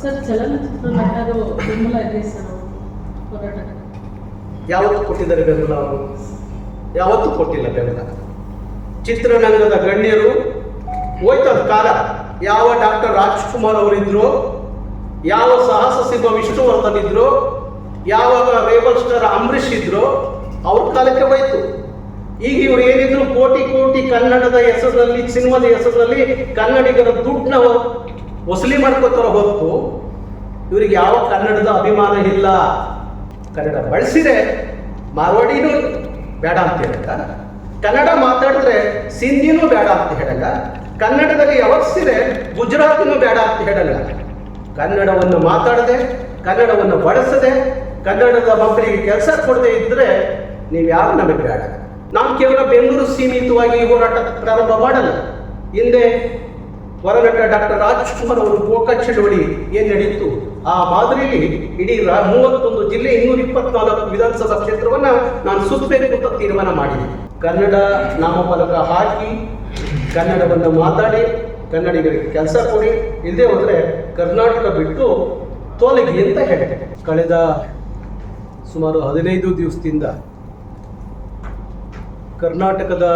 Sir ಚಲನಚಿತ್ರ sir ಯಾವತ್ತು ಕೊಟ್ಟಿದ್ದಾರೆ ಬೆಂಬಲ ಅವರು? ಯಾವತ್ತೂ ಕೊಟ್ಟಿಲ್ಲ ಬೆಂಬಲ? ಚಿತ್ರರಂಗದ ಗಣ್ಯರು ಹೋಯ್ತದ ಕಾಲ ಯಾವ ಡಾಕ್ಟರ್ ರಾಜ್ಕುಮಾರ್ ಅವರಿದ್ರು, ಯಾವ ಸಾಹಸ ಸಿಂಹ ವಿಷ್ಣುವರ್ಧನ್ ಇದ್ರು ಯಾವ ರೇಬಲ್ ಸ್ಟಾರ್ ಅಂಬರೀಷ್ ಇದ್ರು, ಅವ್ರ ಕಾಲಕ್ಕೆ ಹೋಯ್ತು. ಈಗ ಇವ್ರು ಏನಿದ್ರು ಕೋಟಿ ಕೋಟಿ ಕನ್ನಡದ ಹೆಸರಲ್ಲಿ ಸಿನಿಮಾದ ಹೆಸರಲ್ಲಿ ಕನ್ನಡಿಗರ ದುಡ್ಡನ್ನ ವಸೂಲಿ ಮಾಡ್ಕೋತಾರ ಹೊತ್ತು ಇವರಿಗೆ ಯಾವ ಕನ್ನಡದ ಅಭಿಮಾನ ಇಲ್ಲ. ಕನ್ನಡ ಬಳಸಿದ್ರೆ ಮಾರ್ವಾಡಿನೂ ಬೇಡ ಅಂತ ಹೇಳಲ್ಲ. ಕನ್ನಡ ಮಾತಾಡಿದ್ರೆ ಸಿಂಧಿನೂ ಬೇಡ ಅಂತ ಹೇಳಲ್ಲ. ಕನ್ನಡದಲ್ಲಿ ಯಾವತ್ತಿದೆ ಗುಜರಾತಿನೂ ಬೇಡ ಅಂತ ಹೇಳಲ್ಲ. ಕನ್ನಡವನ್ನು ಮಾತಾಡದೆ, ಕನ್ನಡವನ್ನು ಬಳಸದೆ, ಕನ್ನಡದ ಮಕ್ಕಳಿಗೆ ಕೆಲಸ ಕೊಡದೆ ಇದ್ರೆ ನೀವು ಯಾರು ನಮಗೆ ಬೇಡ. ನಾವು ಕೇವಲ ಬೆಂಗಳೂರು ಸೀಮಿತವಾಗಿ ಹೋರಾಟ ಪ್ರಾರಂಭ ಮಾಡಲ್ಲ. ಹಿಂದೆ ಹೊರನಟ ಡಾಕ್ಟರ್ ರಾಜ್ಕುಮಾರ್ ಅವರು ಗೋಕ ಚಳವಳಿ ಏನ್ ನಡೆಯಿತು ಆ ಮಾದರಿಯಲ್ಲಿ ಇಡೀ ಮೂವತ್ತೊಂದು ಜಿಲ್ಲೆ ಇನ್ನೂರ ಇಪ್ಪತ್ನಾಲ್ಕು ವಿಧಾನಸಭಾ ಕ್ಷೇತ್ರವನ್ನ ನಾನು ಸುತ್ತಬೇಕು ಅಂತ ತೀರ್ಮಾನ ಮಾಡಿದೆ. ಕನ್ನಡ ನಾಮಫಲಕ ಹಾಕಿ, ಕನ್ನಡವನ್ನು ಮಾತಾಡಿ, ಕನ್ನಡಿಗರಿಗೆ ಕೆಲಸ ಕೊಡಿ ಇಲ್ಲದೆ ಹೋದ್ರೆ ಕರ್ನಾಟಕ ಬಿಟ್ಟು ತೋಲಗಿ ಅಂತ ಹೇಳಿದೆ. ಕಳೆದ ಸುಮಾರು ಹದಿನೈದು ದಿವಸದಿಂದ ಕರ್ನಾಟಕದ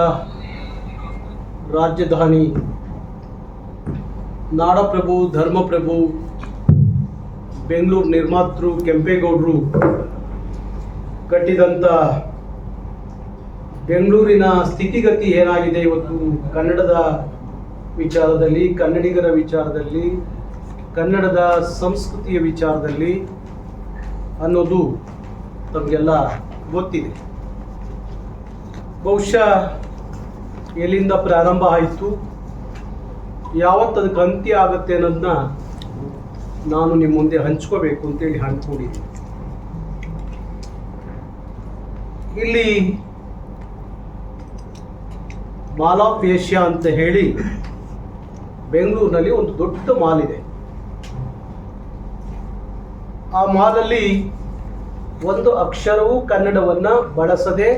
ರಾಜಧಾನಿ ನಾಡಪ್ರಭು, ಧರ್ಮಪ್ರಭು, ಬೆಂಗಳೂರು ನಿರ್ಮಾತೃ ಕೆಂಪೇಗೌಡರು ಕಟ್ಟಿದಂಥ ಬೆಂಗಳೂರಿನ ಸ್ಥಿತಿಗತಿ ಏನಾಗಿದೆ ಇವತ್ತು ಕನ್ನಡದ ವಿಚಾರದಲ್ಲಿ, ಕನ್ನಡಿಗರ ವಿಚಾರದಲ್ಲಿ, ಕನ್ನಡದ ಸಂಸ್ಕೃತಿಯ ವಿಚಾರದಲ್ಲಿ ಅನ್ನೋದು ತಮಗೆಲ್ಲ ಗೊತ್ತಿದೆ. ಬಹುಶಃ ಎಲ್ಲಿಂದ ಪ್ರಾರಂಭ ಆಯಿತು? ಯಾವತ್ತು ಅದಕ್ಕೆ ಅಂತ್ಯ ಆಗುತ್ತೆ ಅನ್ನೋದನ್ನ ನಾನು ನಿಮ್ಮ ಮುಂದೆ ಹಂಚ್ಕೋಬೇಕು ಅಂತೇಳಿ ಹಂಚ್ಕೊಂಡಿದ್ದೀನಿ. ಇಲ್ಲಿ ಮಾಲ್ ಆಫ್ ಏಷ್ಯಾ ಅಂತ ಹೇಳಿ ಬೆಂಗಳೂರಿನಲ್ಲಿ ಒಂದು ದೊಡ್ಡ ಮಾಲ್ ಇದೆ. ಆ ಮಾಲಲ್ಲಿ ಒಂದು ಅಕ್ಷರವೂ ಕನ್ನಡವನ್ನ ಬಳಸದೆ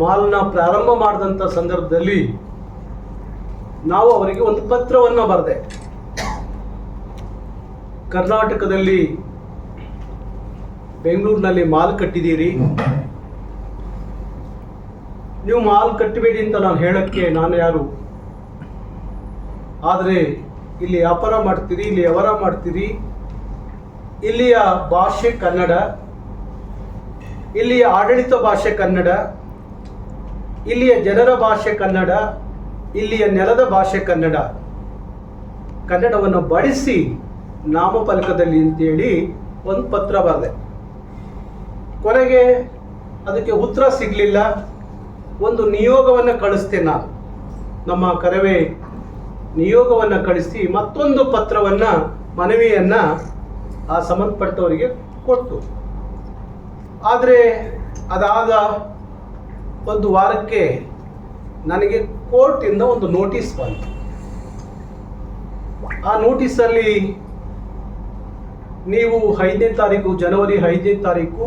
ಮಾಲ್ನ ಪ್ರಾರಂಭ ಮಾಡಿದಂಥ ಸಂದರ್ಭದಲ್ಲಿ ನಾವು ಅವರಿಗೆ ಒಂದು ಪತ್ರವನ್ನು ಬರೆದೆ. ಕರ್ನಾಟಕದಲ್ಲಿ ಬೆಂಗಳೂರಿನಲ್ಲಿ ಮಾಲ್ ಕಟ್ಟಿದ್ದೀರಿ. ನೀವು ಮಾಲ್ ಕಟ್ಟಬೇಡಿ ಅಂತ ನಾನು ಹೇಳಕ್ಕೆ ನಾನು ಯಾರು? ಆದರೆ ಇಲ್ಲಿ ವ್ಯಾಪಾರ ಮಾಡ್ತೀರಿ, ಇಲ್ಲಿ ವ್ಯವಹಾರ ಮಾಡ್ತೀರಿ. ಇಲ್ಲಿಯ ಭಾಷೆ ಕನ್ನಡ. ಇಲ್ಲಿಯ ಆಡಳಿತ ಭಾಷೆ ಕನ್ನಡ. ಇಲ್ಲಿಯ ಜನರ ಭಾಷೆ ಕನ್ನಡ. ಇಲ್ಲಿಯ ನೆಲದ ಭಾಷೆ ಕನ್ನಡ. ಕನ್ನಡವನ್ನು ಬಳಸಿ ನಾಮಫಲಕದಲ್ಲಿ ಅಂತೇಳಿ ಒಂದು ಪತ್ರ ಬರೆದೆ. ಕೊನೆಗೆ ಅದಕ್ಕೆ ಉತ್ತರ ಸಿಗಲಿಲ್ಲ. ಒಂದು ನಿಯೋಗವನ್ನು ಕಳಿಸ್ತೆ ನಾನು. ನಮ್ಮ ಕರವೇ, ನಿಯೋಗವನ್ನು ಕಳಿಸಿ ಮತ್ತೊಂದು ಪತ್ರವನ್ನು, ಮನವಿಯನ್ನು ಆ ಸಂಬಂಧಪಟ್ಟವರಿಗೆ ಕೊಟ್ಟು. ಆದರೆ ಅದಾದ ಒಂದು ವಾರಕ್ಕೆ ನನಗೆ ಕೋರ್ಟಿಂದ ಒಂದು ನೋಟಿಸ್ ಬಂತು. ಆ ನೋಟಿಸಲ್ಲಿ ನೀವು ಐದನೇ ತಾರೀಕು, ಜನವರಿ ಐದನೇ ತಾರೀಕು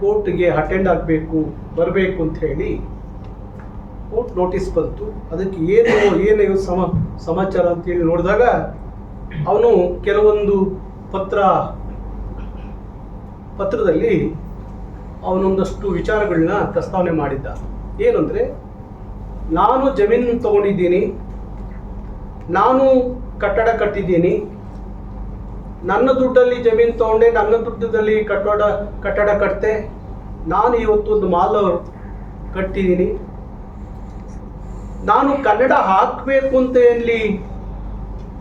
ಕೋರ್ಟ್ಗೆ ಅಟೆಂಡ್ ಆಗಬೇಕು, ಬರಬೇಕು ಅಂತ ಹೇಳಿ ಕೋರ್ಟ್ ನೋಟಿಸ್ ಬಂತು. ಅದಕ್ಕೆ ಏನು ಏನು ಸಮ, ಸಮಾಚಾರ ಅಂತೇಳಿ ನೋಡಿದಾಗ ಅವನು ಕೆಲವೊಂದು ಪತ್ರ, ಪತ್ರದಲ್ಲಿ ಅವನೊಂದಷ್ಟು ವಿಚಾರಗಳನ್ನ ಪ್ರಸ್ತಾವನೆ ಮಾಡಿದ್ದ. ಏನಂದರೆ, ನಾನು ಜಮೀನು ತಗೊಂಡಿದ್ದೀನಿ, ನಾನು ಕಟ್ಟಡ ಕಟ್ಟಿದ್ದೀನಿ, ನನ್ನ ದುಡ್ಡಲ್ಲಿ ಜಮೀನು ತಗೊಂಡೆ, ನನ್ನ ದುಡ್ಡದಲ್ಲಿ ಕಟ್ಟಡ ಕಟ್ಟಡ ಕಟ್ತೆ, ನಾನು ಇವತ್ತು ಒಂದು ಮಾಲ್ ಕಟ್ಟಿದ್ದೀನಿ. ನಾನು ಕನ್ನಡ ಹಾಕಬೇಕು ಅಂತ ಇಲ್ಲಿ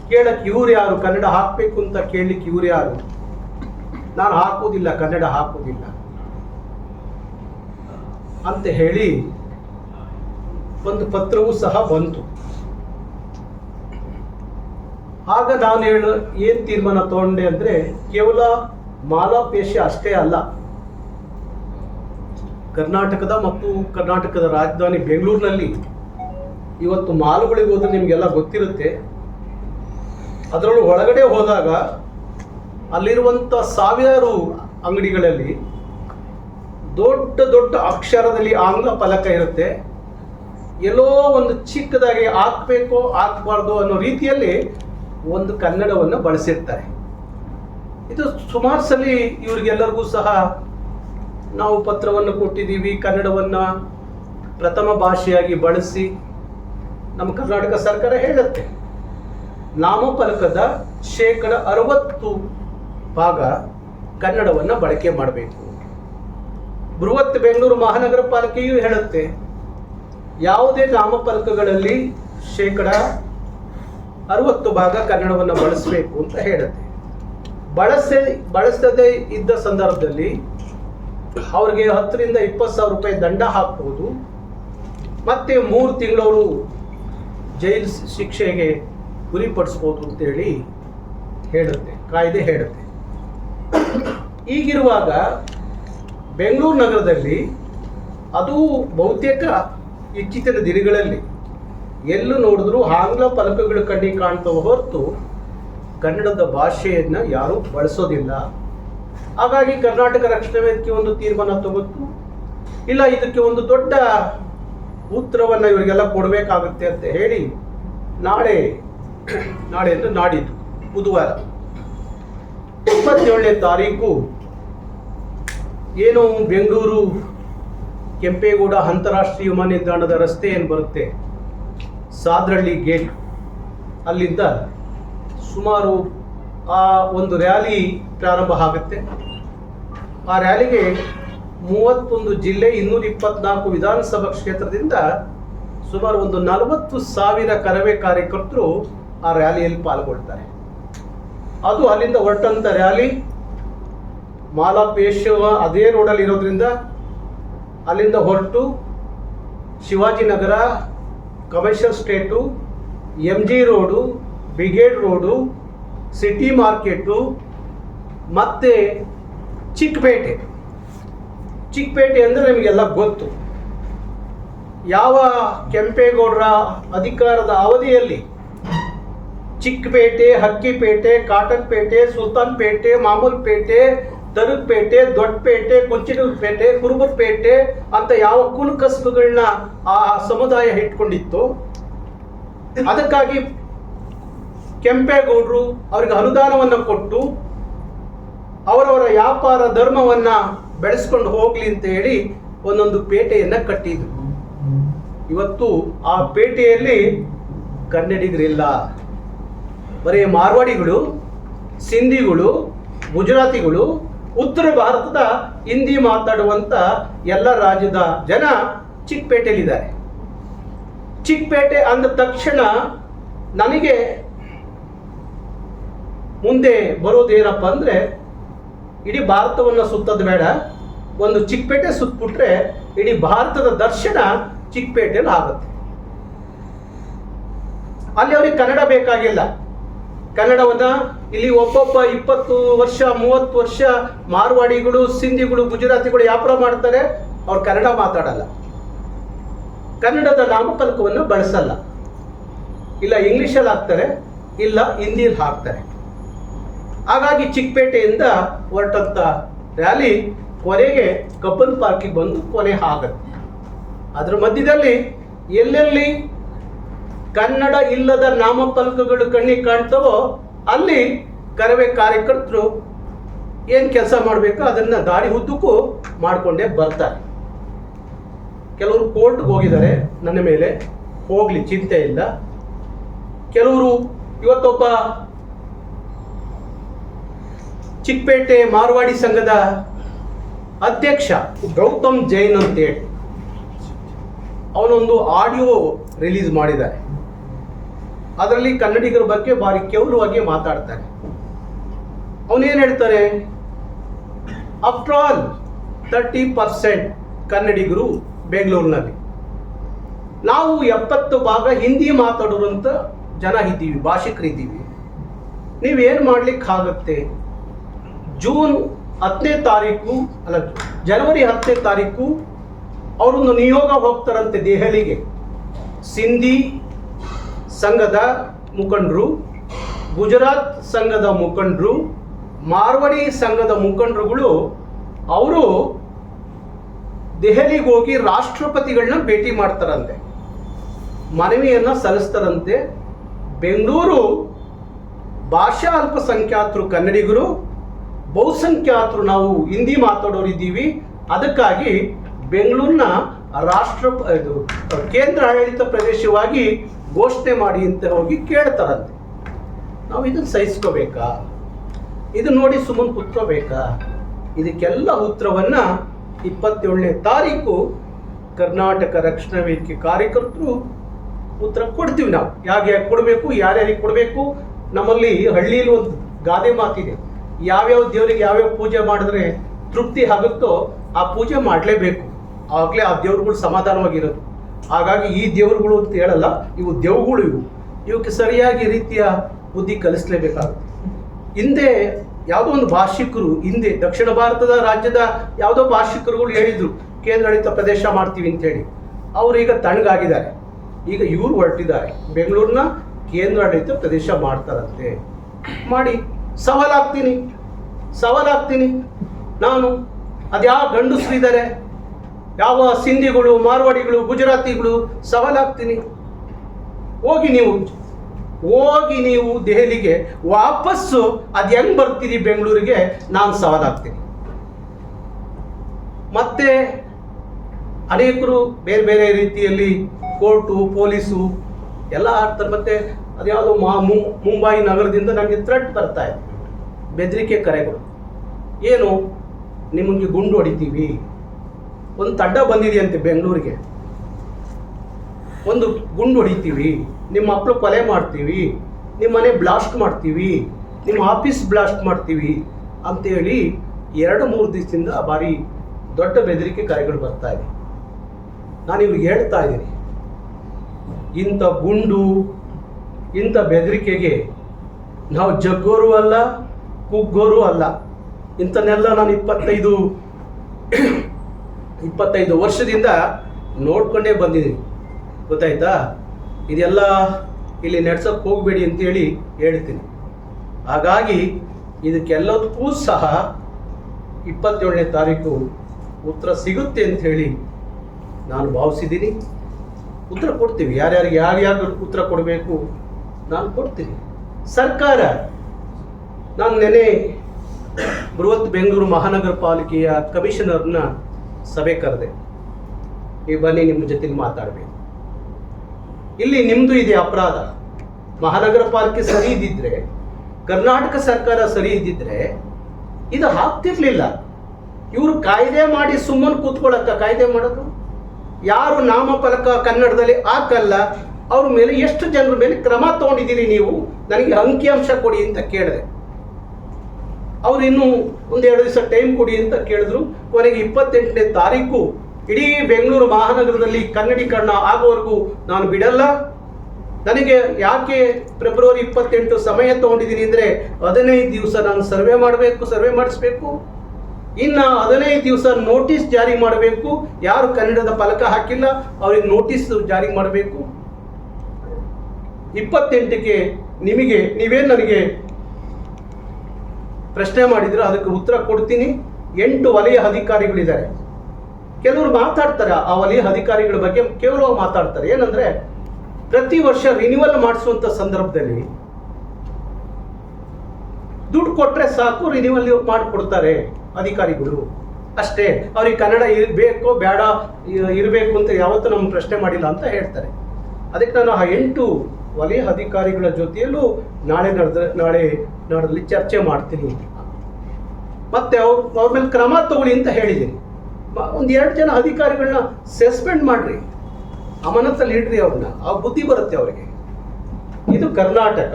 ಕೇಳಕ್ಕೆ ಇವ್ರು ಯಾರು? ಕನ್ನಡ ಹಾಕಬೇಕು ಅಂತ ಕೇಳಲಿಕ್ಕೆ ಇವ್ರು ಯಾರು? ನಾನು ಹಾಕೋದಿಲ್ಲ, ಕನ್ನಡ ಹಾಕೋದಿಲ್ಲ. ಅಂತ ಹೇಳಿ ಒಂದು ಪತ್ರವೂ ಸಹ ಬಂತು. ಆಗ ನಾನು ಹೇಳ, ಏನು ತೀರ್ಮಾನ ತಗೊಂಡೆ ಅಂದರೆ ಕೇವಲ ಮಾಲಾಪೇಶ ಅಷ್ಟೇ ಅಲ್ಲ. ಕರ್ನಾಟಕದ ಮತ್ತು ಕರ್ನಾಟಕದ ರಾಜಧಾನಿ ಬೆಂಗಳೂರಿನಲ್ಲಿ ಇವತ್ತು ಮಾಲುಗಳಿಗೆ ಹೋದ್ರೆ ನಿಮಗೆಲ್ಲ ಗೊತ್ತಿರುತ್ತೆ. ಅದರಲ್ಲೂ ಒಳಗಡೆ ಹೋದಾಗ ಅಲ್ಲಿರುವಂಥ ಸಾವಿರಾರು ಅಂಗಡಿಗಳಲ್ಲಿ ದೊಡ್ಡ ದೊಡ್ಡ ಅಕ್ಷರದಲ್ಲಿ ಆಂಗ್ಲ ಫಲಕ ಇರುತ್ತೆ. ಎಲ್ಲೋ ಒಂದು ಚಿಕ್ಕದಾಗಿ ಹಾಕ್ಬೇಕು ಹಾಕ್ಬಾರ್ದು ಅನ್ನೋ ರೀತಿಯಲ್ಲಿ ಒಂದು ಕನ್ನಡವನ್ನು ಬಳಸಿರ್ತಾರೆ. ಇದು ಸುಮಾರು ಸಲ ಇವ್ರಿಗೆಲ್ಲರಿಗೂ ಸಹ ನಾವು ಪತ್ರವನ್ನು ಕೊಟ್ಟಿದ್ದೀವಿ, ಕನ್ನಡವನ್ನು ಪ್ರಥಮ ಭಾಷೆಯಾಗಿ ಬಳಸಿ ನಮ್ಮ ಕರ್ನಾಟಕ ಸರ್ಕಾರ ಹೇಳುತ್ತೆ. ನಾಮಫಲಕದ ಶೇಕಡ ಅರವತ್ತು ಭಾಗ ಕನ್ನಡವನ್ನು ಬಳಕೆ ಮಾಡಬೇಕು. ಬೃಹತ್ ಬೆಂಗಳೂರು ಮಹಾನಗರ ಪಾಲಿಕೆಯೂ ಹೇಳುತ್ತೆ ಯಾವುದೇ ನಾಮಫಲಕಗಳಲ್ಲಿ ಶೇಕಡ ಅರವತ್ತು ಭಾಗ ಕನ್ನಡವನ್ನು ಬಳಸಬೇಕು ಅಂತ ಹೇಳುತ್ತೆ. ಬಳಸೆ, ಬಳಸದೇ ಇದ್ದ ಸಂದರ್ಭದಲ್ಲಿ ಅವ್ರಿಗೆ ಹತ್ತರಿಂದ ಇಪ್ಪತ್ತು ಸಾವಿರ ರೂಪಾಯಿ ದಂಡ ಹಾಕ್ಬೋದು. ಮತ್ತೆ ಮೂರು ತಿಂಗಳವರು ಜೈಲು ಶಿಕ್ಷೆಗೆ ಗುರಿಪಡಿಸ್ಬೋದು ಅಂತೇಳಿ ಹೇಳುತ್ತೆ, ಕಾಯ್ದೆ ಹೇಳುತ್ತೆ. ಈಗಿರುವಾಗ ಬೆಂಗಳೂರು ನಗರದಲ್ಲಿ ಅದು ಬಹುತೇಕ ಇತ್ತೀಚಿನ ದಿನಗಳಲ್ಲಿ ಎಲ್ಲೂ ನೋಡಿದ್ರು ಆಂಗ್ಲ ಫಲಕಗಳು ಕಣ್ಣಿಗೆ ಕಾಣ್ತವೆ ಹೊರತು ಕನ್ನಡದ ಭಾಷೆಯನ್ನು ಯಾರೂ ಬಳಸೋದಿಲ್ಲ. ಹಾಗಾಗಿ ಕರ್ನಾಟಕ ರಕ್ಷಣಾ ವೇದಿಕೆ ಒಂದು ತೀರ್ಮಾನ ತಗೊತ್ತು. ಇಲ್ಲ, ಇದಕ್ಕೆ ಒಂದು ದೊಡ್ಡ ಉತ್ತರವನ್ನು ಇವರಿಗೆಲ್ಲ ಕೊಡಬೇಕಾಗುತ್ತೆ ಅಂತ ಹೇಳಿ ನಾಳೆ ನಾಳೆ ಅಂದರೆ ನಾಡಿದ್ದು, ಬುಧವಾರ. ಇಪ್ಪತ್ತೇಳನೇ ತಾರೀಕು, ಏನು ಬೆಂಗಳೂರು ಕೆಂಪೇಗೌಡ ಅಂತಾರಾಷ್ಟ್ರೀಯ ವಿಮಾನ ನಿಲ್ದಾಣದ ರಸ್ತೆ ಏನು ಬರುತ್ತೆ ಸಾದ್ರಳ್ಳಿ ಗೇಟ್. ಅಲ್ಲಿಂದ ಸುಮಾರು, ಆ, ಒಂದು ರ್ಯಾಲಿ ಪ್ರಾರಂಭ ಆಗುತ್ತೆ. ಆ ರ್ಯಾಲಿಗೆ ಮೂವತ್ತೊಂದು ಜಿಲ್ಲೆ, ಇನ್ನೂರ ಇಪ್ಪತ್ನಾಲ್ಕು ವಿಧಾನಸಭಾ ಕ್ಷೇತ್ರದಿಂದ ಸುಮಾರು ಒಂದು ನಲವತ್ತು ಸಾವಿರ ಕರವೇ ಕಾರ್ಯಕರ್ತರು ಆ ರ್ಯಾಲಿಯಲ್ಲಿ ಪಾಲ್ಗೊಳ್ತಾರೆ. ಅದು ಅಲ್ಲಿಂದ ಹೊರಟಂತ ರ್ಯಾಲಿ, ಮಾಲಾಪೇಶವ ಅದೇ ರೋಡಲ್ಲಿ ಇರೋದ್ರಿಂದ ಅಲ್ಲಿಂದ ಹೊರಟು Shivajinagar commercial street M G road Brigade road city market ಮತ್ತು ಚಿಕ್ಕಪೇಟೆ. ಚಿಕ್ಕಪೇಟೆ ಅಂದರೆ ನಮಗೆಲ್ಲ ಗೊತ್ತು. ಯಾವ ಕೆಂಪೇಗೌಡರ ಅಧಿಕಾರದ ಅವಧಿಯಲ್ಲಿ ಚಿಕ್ಕಪೇಟೆ, ಹಕ್ಕಿಪೇಟೆ, ಕಾಟನ್ಪೇಟೆ, ಸುಲ್ತಾನ್ಪೇಟೆ, ಮಾಮೂಲ್ಪೇಟೆ ತರುಪೇಟೆ ದೊಡ್ಡಪೇಟೆ, ಕುಂಚಿನೂರುಪೇಟೆ, ಕುರುಬರ್ಪೇಟೆ ಅಂತ ಯಾವ ಕುಲಕಸಬುಗಳನ್ನ ಆ ಸಮುದಾಯ ಇಟ್ಕೊಂಡಿತ್ತು. ಅದಕ್ಕಾಗಿ ಕೆಂಪೇಗೌಡರು ಅವರಿಗೆ ಅನುದಾನವನ್ನು ಕೊಟ್ಟು ಅವರವರ ವ್ಯಾಪಾರ ಧರ್ಮವನ್ನ ಬೆಳೆಸ್ಕೊಂಡು ಹೋಗ್ಲಿ ಅಂತ ಹೇಳಿ ಒಂದೊಂದು ಪೇಟೆಯನ್ನ ಕಟ್ಟಿದ್ರು. ಇವತ್ತು ಆ ಪೇಟೆಯಲ್ಲಿ ಕನ್ನಡಿಗರಿಲ್ಲ. ಬರೀ ಮಾರ್ವಾಡಿಗಳು, ಸಿಂಧಿಗಳು, ಗುಜರಾತಿಗಳು ಉತ್ತರ ಭಾರತದ ಹಿಂದಿ ಮಾತಾಡುವಂತ ಎಲ್ಲ ರಾಜ್ಯದ ಜನ ಚಿಕ್ಕಪೇಟೆಯಲ್ಲಿದ್ದಾರೆ. ಚಿಕ್ಕಪೇಟೆ ಅಂದ ತಕ್ಷಣ ನನಗೆ ಮುಂದೆ ಬರೋದೇನಪ್ಪ ಅಂದರೆ, ಇಡೀ ಭಾರತವನ್ನು ಸುತ್ತದ ಬೇಡ. ಒಂದು ಚಿಕ್ಕಪೇಟೆ ಸುತ್ತಬಿಟ್ರೆ ಇಡೀ ಭಾರತದ ದರ್ಶನ ಚಿಕ್ಕಪೇಟೆಯಲ್ಲಿ ಆಗುತ್ತೆ. ಅಲ್ಲಿ ಅವ್ರಿಗೆ ಕನ್ನಡ ಬೇಕಾಗಿಲ್ಲ. ಕನ್ನಡವನ್ನ ಇಲ್ಲಿ ಒಬ್ಬೊಬ್ಬ ಇಪ್ಪತ್ತು ವರ್ಷ, ಮೂವತ್ತು ವರ್ಷ ಮಾರ್ವಾಡಿಗಳು, ಸಿಂಧಿಗಳು, ಗುಜರಾತಿಗಳು ವ್ಯಾಪಾರ ಮಾಡ್ತಾರೆ. ಅವ್ರು ಕನ್ನಡ ಮಾತಾಡಲ್ಲ. ಕನ್ನಡದ ನಾಮಫಲಕವನ್ನು ಬಳಸಲ್ಲ. ಇಲ್ಲ ಇಂಗ್ಲೀಷಲ್ಲಿ ಹಾಕ್ತಾರೆ, ಇಲ್ಲ ಹಿಂದಿಯಲ್ಲಿ ಹಾಕ್ತಾರೆ. ಹಾಗಾಗಿ ಚಿಕ್ಕಪೇಟೆಯಿಂದ ಹೊರಟಂತ ರ್ಯಾಲಿ ಕೊನೆಗೆ ಕಬ್ಬನ್ ಪಾರ್ಕಿಗೆ ಬಂದು ಕೊನೆ ಆಗುತ್ತೆ. ಅದ್ರ ಮಧ್ಯದಲ್ಲಿ ಎಲ್ಲೆಲ್ಲಿ ಕನ್ನಡ ಇಲ್ಲದ ನಾಮಫಲಕಗಳು ಕಣ್ಣಿಗೆ ಕಾಣ್ತವೋ, ಅಲ್ಲಿ ಕರವೇ ಕಾರ್ಯಕರ್ತರು ಏನು ಕೆಲಸ ಮಾಡಬೇಕು? ಅದನ್ನ ದಾರಿ ಉದ್ದಕ್ಕೂ ಮಾಡಿಕೊಂಡೇ ಬರ್ತಾರೆ. ಕೆಲವರು ಕೋರ್ಟ್ಗೆ ಹೋಗಿದ್ದಾರೆ, ನನ್ನ ಮೇಲೆ ಹೋಗಲಿ, ಚಿಂತೆ ಇಲ್ಲ. ಕೆಲವರು ಇವತ್ತೊಬ್ಬ ಚಿಕ್ಕಪೇಟೆ ಮಾರ್ವಾಡಿ ಸಂಘದ ಅಧ್ಯಕ್ಷ ಗೌತಮ್ ಜೈನ್ ಅಂತೇಳಿ, ಅವನೊಂದು ಆಡಿಯೋ ರಿಲೀಸ್ ಮಾಡಿದ್ದಾರೆ. ಅದರಲ್ಲಿ ಕನ್ನಡಿಗರ ಬಗ್ಗೆ ಭಾರಿ ಕೇವಲವಾಗಿ ಮಾತಾಡ್ತಾರೆ ಅವನೇನು ಹೇಳ್ತಾನೆ ಆಫ್ಟರ್ ಆಲ್ ತರ್ಟಿ ಪರ್ಸೆಂಟ್ ಕನ್ನಡಿಗರು ಬೆಂಗಳೂರಿನಲ್ಲಿ. ನಾವು ಎಪ್ಪತ್ತು ಭಾಗ ಹಿಂದಿ ಮಾತಾಡೋರಂತ ಜನ ಇದ್ದೀವಿ ಭಾಷಿಕರಿದ್ದೀವಿ ನೀವೇನು ಮಾಡಲಿಕ್ಕಾಗತ್ತೆ ಜೂನ್ ಹತ್ತನೇ ತಾರೀಕು, ಅಲ್ಲ, ಜನವರಿ ಹತ್ತನೇ ತಾರೀಕು ಅವರೊಂದು ನಿಯೋಗ ಹೋಗ್ತಾರಂತೆ ದೆಹಲಿಗೆ. ಸಿಂಧಿ ಸಂಘದ ಮುಖಂಡರು, ಗುಜರಾತ್ ಸಂಘದ ಮುಖಂಡರು, ಮಾರ್ವಡಿ ಸಂಘದ ಮುಖಂಡರುಗಳು, ಅವರು ದೆಹಲಿಗೆ ಹೋಗಿ ರಾಷ್ಟ್ರಪತಿಗಳನ್ನ ಭೇಟಿ ಮಾಡ್ತಾರಂತೆ. ಮನವಿಯನ್ನು ಸಲ್ಲಿಸ್ತಾರಂತೆ. ಬೆಂಗಳೂರು ಭಾಷಾ ಅಲ್ಪಸಂಖ್ಯಾತರು ಕನ್ನಡಿಗರು, ಬಹುಸಂಖ್ಯಾತರು ನಾವು ಹಿಂದಿ ಮಾತಾಡೋರು ಇದ್ದೀವಿ ಅದಕ್ಕಾಗಿ ಬೆಂಗಳೂರಿನ ರಾಷ್ಟ್ರ, ಇದು ಕೇಂದ್ರ ಆಡಳಿತ ಪ್ರದೇಶವಾಗಿ ಘೋಷಣೆ ಮಾಡಿ ಅಂತ ಹೋಗಿ ಕೇಳ್ತಾರಂತೆ. ನಾವು ಇದನ್ನು ಸಹಿಸ್ಕೋಬೇಕಾ? ಇದು ನೋಡಿ ಸುಮ್ಮನೆ ಕುತ್ಕೋಬೇಕಾ? ಇದಕ್ಕೆಲ್ಲ ಉತ್ತರವನ್ನು ಇಪ್ಪತ್ತೇಳನೇ ತಾರೀಕು ಕರ್ನಾಟಕ ರಕ್ಷಣಾ ವೇದಿಕೆ ಕಾರ್ಯಕರ್ತರು ಉತ್ತರ ಕೊಡ್ತೀವಿ ನಾವು. ಯಾಕೆ ಯಾಕೆ ಕೊಡಬೇಕು, ಯಾರ್ಯಾರಿಗೆ ಕೊಡಬೇಕು, ನಮ್ಮಲ್ಲಿ ಹಳ್ಳಿಯಲ್ಲಿ ಒಂದು ಗಾದೆ ಮಾತಿದೆ. ಯಾವ್ಯಾವ ದೇವರಿಗೆ ಯಾವ್ಯಾವ ಪೂಜೆ ಮಾಡಿದ್ರೆ ತೃಪ್ತಿ ಆಗುತ್ತೋ ಆ ಪೂಜೆ ಮಾಡಲೇಬೇಕು. ಆಗಲೇ ಆ ದೇವ್ರುಗಳು ಸಮಾಧಾನವಾಗಿರೋದು. ಹಾಗಾಗಿ ಈ ದೇವ್ರುಗಳು ಅಂತ ಹೇಳಲ್ಲ, ಇವು ದೇವ್ಗಳು ಇವು. ಇವಕ್ಕೆ ಸರಿಯಾಗಿ ರೀತಿಯ ಬುದ್ಧಿ ಕಲಿಸಲೇಬೇಕಾಗುತ್ತೆ. ಹಿಂದೆ ಯಾವುದೋ ಒಂದು ಭಾಷಿಕರು, ಹಿಂದೆ ದಕ್ಷಿಣ ಭಾರತದ ರಾಜ್ಯದ ಯಾವುದೋ ಭಾಷಿಕರುಗಳು ಹೇಳಿದ್ರು ಕೇಂದ್ರಾಡಳಿತ ಪ್ರದೇಶ ಮಾಡ್ತೀವಿ ಅಂತೇಳಿ ಅವರು ಈಗ ತಣ್ಣಗಾಗಿದ್ದಾರೆ. ಈಗ ಇವ್ರು ಹೊರಟಿದ್ದಾರೆ. ಬೆಂಗಳೂರಿನ ಕೇಂದ್ರಾಡಳಿತ ಪ್ರದೇಶ ಮಾಡ್ತಾರಂತೆ. ಮಾಡಿ, ಸವಾಲಾಗ್ತೀನಿ ಸವಾಲಾಗ್ತೀನಿ. ನಾನು ಅದ್ಯಾವ ಗಂಡಸರಿದ್ದಾರೆ ಯಾವ ಸಿಂಧಿಗಳು, ಮಾರ್ವಾಡಿಗಳು, ಗುಜರಾತಿಗಳು ಸವಾಲಾಗ್ತೀನಿ. ಹೋಗಿ ನೀವು ಹೋಗಿ ನೀವು ದೆಹಲಿಗೆ ವಾಪಸ್ಸು, ಅದು ಹೆಂಗ್ ಬರ್ತೀರಿ ಬೆಂಗಳೂರಿಗೆ, ನಾನು ಸವಾಲಾಗ್ತೀನಿ. ಮತ್ತೆ ಅನೇಕರು ಬೇರೆ ಬೇರೆ ರೀತಿಯಲ್ಲಿ ಕೋರ್ಟು, ಪೊಲೀಸು ಎಲ್ಲ ಆಡ್ತಾರೆ. ಮತ್ತೆ ಅದ್ಯಾವುದೋ ಮಾ ಮುಂಬೈ ನಗರದಿಂದ ನನಗೆ ಥ್ರೆಟ್ ಬರ್ತಾ ಇದೆ. ಬೆದರಿಕೆ ಕರೆಗಳು. ಏನು? ನಿಮಗೆ ಗುಂಡು ಹೊಡಿತೀವಿ. ಒಂದು ತಡ್ಡ ಬಂದಿದೆಯಂತೆ ಬೆಂಗಳೂರಿಗೆ. ಒಂದು ಗುಂಡು ಹೊಡಿತೀವಿ, ನಿಮ್ಮ ಮಕ್ಕಳು ಕೊಲೆ ಮಾಡ್ತೀವಿ, ನಿಮ್ಮ ಮನೆ ಬ್ಲಾಸ್ಟ್ ಮಾಡ್ತೀವಿ, ನಿಮ್ಮ ಆಫೀಸ್ ಬ್ಲಾಸ್ಟ್ ಮಾಡ್ತೀವಿ ಅಂತೇಳಿ ಎರಡು ಮೂರು ದಿವಸದಿಂದ ಭಾರಿ ದೊಡ್ಡ ಬೆದರಿಕೆ ಕರೆಗಳು ಬರ್ತಾ ಇದೆ. ನಾನು ಇವ್ರಿಗೆ ಹೇಳ್ತಾ ಇದ್ದೀನಿ, ಇಂಥ ಗುಂಡು, ಇಂಥ ಬೆದರಿಕೆಗೆ ನಾವು ಜಗ್ಗೋರು ಅಲ್ಲ, ಕುಗ್ಗೋರು ಅಲ್ಲ. ಇಂಥನ್ನೆಲ್ಲ ನಾನು ಇಪ್ಪತ್ತೈದು ಇಪ್ಪತ್ತೈದು ವರ್ಷದಿಂದ ನೋಡ್ಕೊಂಡೇ ಬಂದಿದ್ದೀನಿ. ಗೊತ್ತಾಯ್ತಾ? ಇದೆಲ್ಲ ಇಲ್ಲಿ ನಡ್ಸೋಕ್ಕೆ ಹೋಗಬೇಡಿ ಅಂತೇಳಿ ಹೇಳ್ತೀನಿ. ಹಾಗಾಗಿ ಇದಕ್ಕೆಲ್ಲದಕ್ಕೂ ಸಹ ಇಪ್ಪತ್ತೇಳನೇ ತಾರೀಕು ಉತ್ತರ ಸಿಗುತ್ತೆ ಅಂತ ಹೇಳಿ ನಾನು ಭಾವಿಸಿದ್ದೀನಿ. ಉತ್ತರ ಕೊಡ್ತೀವಿ. ಯಾರ್ಯಾರಿಗೆ ಯಾರ್ಯಾರು ಉತ್ತರ ಕೊಡಬೇಕು ನಾನು ಕೊಡ್ತೀನಿ. ಸರ್ಕಾರ, ನಾನು ನೆನೆ ಬೃಹತ್ ಬೆಂಗಳೂರು ಮಹಾನಗರ ಪಾಲಿಕೆಯ ಕಮಿಷನರ್ನ ಸಭೆ ಕರೆದೆ. ನೀವು ಬನ್ನಿ, ನಿಮ್ಮ ಜೊತೆ ಮಾತಾಡಬೇಕು. ಇಲ್ಲಿ ನಿಮ್ದು ಇದೆ ಅಪರಾಧ. ಮಹಾನಗರ ಪಾಲಿಕೆ ಸರಿ ಇದ್ದಿದ್ರೆ, ಕರ್ನಾಟಕ ಸರ್ಕಾರ ಸರಿ ಇದ್ದಿದ್ರೆ, ಇದು ಆಗ್ತಿರ್ಲಿಲ್ಲ. ಇವರು ಕಾಯ್ದೆ ಮಾಡಿ ಸುಮ್ಮನೆ ಕೂತ್ಕೊಳ್ಳಕ್ಕ ಕಾಯ್ದೆ ಮಾಡೋದು? ಯಾರು ನಾಮಫಲಕ ಕನ್ನಡದಲ್ಲಿ ಹಾಕಲ್ಲ, ಅವ್ರ ಮೇಲೆ ಎಷ್ಟು ಜನರ ಮೇಲೆ ಕ್ರಮ ತಗೊಂಡಿದ್ದೀರಿ ನೀವು? ನನಗೆ ಅಂಕಿಅಂಶ ಕೊಡಿ ಅಂತ ಕೇಳಿದೆ. ಅವ್ರು ಇನ್ನು ಒಂದೆರಡು ದಿವಸ ಟೈಮ್ ಕೊಡಿ ಅಂತ ಕೇಳಿದ್ರು. ಕೊನೆಗೆ ಇಪ್ಪತ್ತೆಂಟನೇ ತಾರೀಕು ಇಡೀ ಬೆಂಗಳೂರು ಮಹಾನಗರದಲ್ಲಿ ಕನ್ನಡೀಕರಣ ಆಗೋವರೆಗೂ ನಾನು ಬಿಡಲ್ಲ. ನನಗೆ ಯಾಕೆ ಫೆಬ್ರವರಿ ಇಪ್ಪತ್ತೆಂಟು ಸಮಯ ತಗೊಂಡಿದ್ದೀನಿ ಅಂದರೆ ಹದಿನೈದು ದಿವಸ ನಾನು ಸರ್ವೆ ಮಾಡಬೇಕು, ಸರ್ವೆ ಮಾಡಿಸ್ಬೇಕು. ಇನ್ನು ಹದಿನೈದು ದಿವಸ ನೋಟಿಸ್ ಜಾರಿ ಮಾಡಬೇಕು. ಯಾರು ಕನ್ನಡದ ಫಲಕ ಹಾಕಿಲ್ಲ, ಅವ್ರಿಗೆ ನೋಟಿಸ್ ಜಾರಿ ಮಾಡಬೇಕು. ಇಪ್ಪತ್ತೆಂಟಕ್ಕೆ ನಿಮಗೆ ನೀವೇನು ನನಗೆ ಪ್ರಶ್ನೆ ಮಾಡಿದ್ರು, ಅದಕ್ಕೆ ಉತ್ತರ ಕೊಡ್ತೀನಿ. ಎಂಟು ವಲಯ ಅಧಿಕಾರಿಗಳಿದ್ದಾರೆ. ಕೆಲವರು ಮಾತಾಡ್ತಾರೆ, ಆ ವಲಯ ಅಧಿಕಾರಿಗಳ ಬಗ್ಗೆ ಕೇವಲ ಮಾತಾಡ್ತಾರೆ. ಏನಂದ್ರೆ, ಪ್ರತಿ ವರ್ಷ ರಿನ್ಯೂವಲ್ ಮಾಡಿಸುವಂತ ಸಂದರ್ಭದಲ್ಲಿ ದುಡ್ಡು ಕೊಟ್ರೆ ಸಾಕು ರಿನ್ಯೂವಲ್ ಮಾಡಿಕೊಡ್ತಾರೆ ಅಧಿಕಾರಿಗಳು. ಅಷ್ಟೇ, ಅವ್ರಿಗೆ ಕನ್ನಡ ಇರಬೇಕು, ಬೇಡ ಇರಬೇಕು ಅಂತ ಯಾವತ್ತೂ ನಮ್ಮ ಪ್ರಶ್ನೆ ಮಾಡಿಲ್ಲ ಅಂತ ಹೇಳ್ತಾರೆ. ಅದಕ್ಕೆ ನಾನು ಆ ಎಂಟು ವಲಯ ಅಧಿಕಾರಿಗಳ ಜೊತೆಯಲ್ಲೂ ನಾಳೆ ನಡೆದ, ನಾಳೆ ನಾಡಲ್ಲಿ ಚರ್ಚೆ ಮಾಡ್ತೀನಿ ಮತ್ತೆ ಅವ್ರ ಅವ್ರ ಮೇಲೆ ಕ್ರಮ ತಗೊಳ್ಳಿ ಅಂತ ಹೇಳಿದ್ದೀನಿ. ಒಂದು ಎರಡು ಜನ ಅಧಿಕಾರಿಗಳನ್ನ ಸಸ್ಪೆಂಡ್ ಮಾಡ್ರಿ. ಅಮಾನತಲ್ಲಿ ಇಡ್ರಿ ಅವ್ರನ್ನ ಆ ಬುದ್ಧಿ ಬರುತ್ತೆ ಅವರಿಗೆ. ಇದು ಕರ್ನಾಟಕ,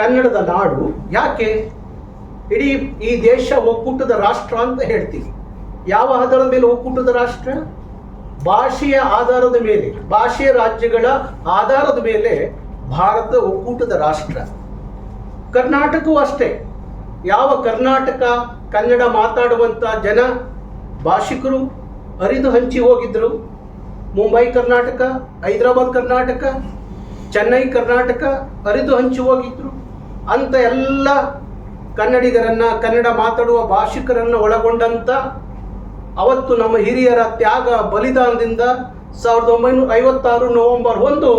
ಕನ್ನಡದ ನಾಡು. ಯಾಕೆ? ಇಡೀ ಈ ದೇಶ ಒಕ್ಕೂಟದ ರಾಷ್ಟ್ರ ಅಂತ ಹೇಳ್ತೀವಿ ಯಾವ ಆಧಾರದ ಮೇಲೆ ಒಕ್ಕೂಟದ ರಾಷ್ಟ್ರ? ಭಾಷೆಯ ಆಧಾರದ ಮೇಲೆ, ಭಾಷೆಯ ರಾಜ್ಯಗಳ ಆಧಾರದ ಮೇಲೆ ಭಾರತ ಒಕ್ಕೂಟದ ರಾಷ್ಟ್ರ. ಕರ್ನಾಟಕವೂ ಅಷ್ಟೇ. ಯಾವ ಕರ್ನಾಟಕ, ಕನ್ನಡ ಮಾತಾಡುವಂಥ ಜನ, ಭಾಷಿಕರು ಹರಿದು ಹಂಚಿ ಹೋಗಿದ್ರು. ಮುಂಬೈ ಕರ್ನಾಟಕ, ಹೈದರಾಬಾದ್ ಕರ್ನಾಟಕ, ಚೆನ್ನೈ ಕರ್ನಾಟಕ ಹರಿದು ಹಂಚಿ ಹೋಗಿದ್ರು. ಅಂತ ಎಲ್ಲ ಕನ್ನಡಿಗರನ್ನು, ಕನ್ನಡ ಮಾತಾಡುವ ಭಾಷಿಕರನ್ನ ಒಳಗೊಂಡಂತ ಅವತ್ತು ನಮ್ಮ ಹಿರಿಯರ ತ್ಯಾಗ ಬಲಿದಾನದಿಂದ ಸಾವಿರದ ಒಂಬೈನೂರ ಐವತ್ತಾರು ನವೆಂಬರ್ ಒಂದು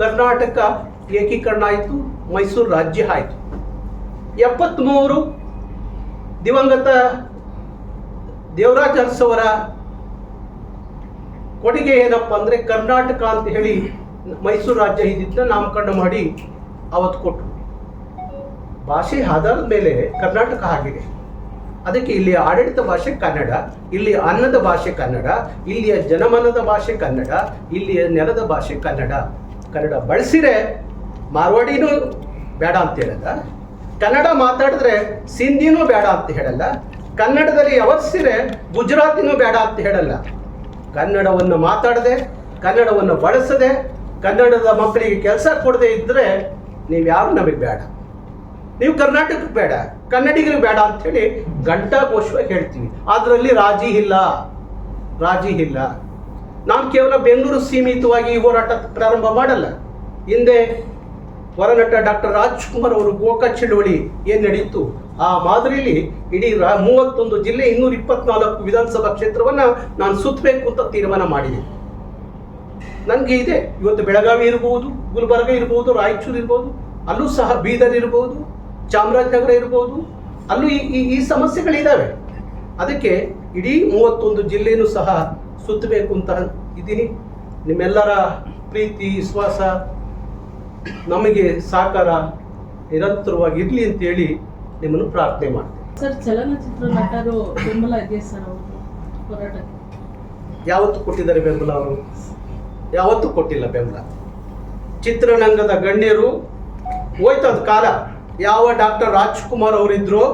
ಕರ್ನಾಟಕ ಏಕೀಕರಣ ಆಯಿತು, ಮೈಸೂರು ರಾಜ್ಯ ಆಯಿತು. ಎಪ್ಪತ್ತ್ಮೂರು ದಿವಂಗತ ದೇವರಾಜ ಅರಸವರ ಕೊಡುಗೆ ಏನಪ್ಪ ಅಂದರೆ ಕರ್ನಾಟಕ ಅಂತ ಹೇಳಿ ಮೈಸೂರು ರಾಜ್ಯ ಇದ್ದಿದ್ದನ್ನ ನಾಮಕರಣ ಮಾಡಿ ಅವತ್ತು ಕೊಟ್ಟರು ಭಾಷೆ ಆಧಾರದ ಮೇಲೆ ಕರ್ನಾಟಕ ಆಗಿದೆ. ಅದಕ್ಕೆ ಇಲ್ಲಿ ಆಡಳಿತ ಭಾಷೆ ಕನ್ನಡ, ಇಲ್ಲಿ ಅನ್ನದ ಭಾಷೆ ಕನ್ನಡ, ಇಲ್ಲಿಯ ಜನಮನದ ಭಾಷೆ ಕನ್ನಡ, ಇಲ್ಲಿಯ ನೆಲದ ಭಾಷೆ ಕನ್ನಡ. ಕನ್ನಡ ಬಳಸಿರೆ ಮಾರ್ವಾಡಿನೂ ಬೇಡ ಅಂತ ಹೇಳಲ್ಲ. ಕನ್ನಡ ಮಾತಾಡಿದ್ರೆ ಸಿಂಧಿನೂ ಬೇಡ ಅಂತ ಹೇಳಲ್ಲ. ಕನ್ನಡದಲ್ಲಿ ಯಾವತ್ಸಿರೆ ಗುಜರಾತಿನೂ ಬೇಡ ಅಂತ ಹೇಳಲ್ಲ. ಕನ್ನಡವನ್ನು ಮಾತಾಡದೆ, ಕನ್ನಡವನ್ನು ಬಳಸದೆ, ಕನ್ನಡದ ಮಕ್ಕಳಿಗೆ ಕೆಲಸ ಕೊಡದೆ ಇದ್ದರೆ ನೀವು ಯಾರು ನಮಗೆ ಬೇಡ. ನೀವು ಕರ್ನಾಟಕಕ್ಕೆ ಬೇಡ, ಕನ್ನಡಿಗರಿಗೆ ಬೇಡ ಅಂಥೇಳಿ ಘಂಟಾಘೋಷವಾಗಿ ಹೇಳ್ತೀವಿ. ಅದರಲ್ಲಿ ರಾಜಿ ಇಲ್ಲ ರಾಜಿ ಇಲ್ಲ. ನಾನು ಕೇವಲ ಬೆಂಗಳೂರು ಸೀಮಿತವಾಗಿ ಈ ಹೋರಾಟ ಪ್ರಾರಂಭ ಮಾಡಲ್ಲ. ಹಿಂದೆ ಹೊರನಟ ಡಾಕ್ಟರ್ ರಾಜ್ಕುಮಾರ್ ಅವರು ಗೋಕ ಚಳುವಳಿ ಏನು ನಡೆಯಿತು ಆ ಮಾದರಿಯಲ್ಲಿ ಇಡೀ ರಾ, ಮೂವತ್ತೊಂದು ಜಿಲ್ಲೆ ಇನ್ನೂರ ಇಪ್ಪತ್ನಾಲ್ಕು ವಿಧಾನಸಭಾ ಕ್ಷೇತ್ರವನ್ನು ನಾನು ಸುತ್ತಬೇಕು ಅಂತ ತೀರ್ಮಾನ ಮಾಡಿದೆ. ನನಗೆ ಇದೆ. ಇವತ್ತು ಬೆಳಗಾವಿ ಇರ್ಬೋದು, ಗುಲ್ಬರ್ಗ ಇರ್ಬೋದು, ರಾಯಚೂರು ಇರ್ಬೋದು, ಅಲ್ಲೂ ಸಹ ಬೀದರ್ ಇರ್ಬೋದು ಚಾಮರಾಜನಗರ ಇರ್ಬೋದು. ಅಲ್ಲೂ ಈ ಈ- ಸಮಸ್ಯೆಗಳಿದ್ದಾವೆ ಅದಕ್ಕೆ ಇಡೀ ಮೂವತ್ತೊಂದು ಜಿಲ್ಲೆಯೂ ಸಹ ಸುತ್ತಬೇಕು ಅಂತ ಇದ್ದೀನಿ. ನಿಮ್ಮೆಲ್ಲರ ಪ್ರೀತಿ ವಿಶ್ವಾಸ ನಮಗೆ ಸಹಕಾರ ನಿರಂತರವಾಗಿ ಇರಲಿ ಅಂತೇಳಿ ನಿಮ್ಮನ್ನು ಪ್ರಾರ್ಥನೆ ಮಾಡ್ತೀನಿ. ಸರ್ ಚಲನಚಿತ್ರ ನಟರು ಬೆಂಬಲ ಇದೆ ಸರ್ ಹೋರಾಟಕ್ಕೆ? ಯಾವತ್ತು ಕೊಟ್ಟಿದ್ದಾರೆ ಬೆಂಬಲ ಅವರು? ಯಾವತ್ತೂ ಕೊಟ್ಟಿಲ್ಲ ಬೆಂಬಲ? ಚಿತ್ರರಂಗದ ಗಣ್ಯರು ಹೋಯ್ತದ ಕಾಲ. ಯಾವ ಡಾಕ್ಟರ್ ರಾಜ್ಕುಮಾರ್ ಅವರಿದ್ರು,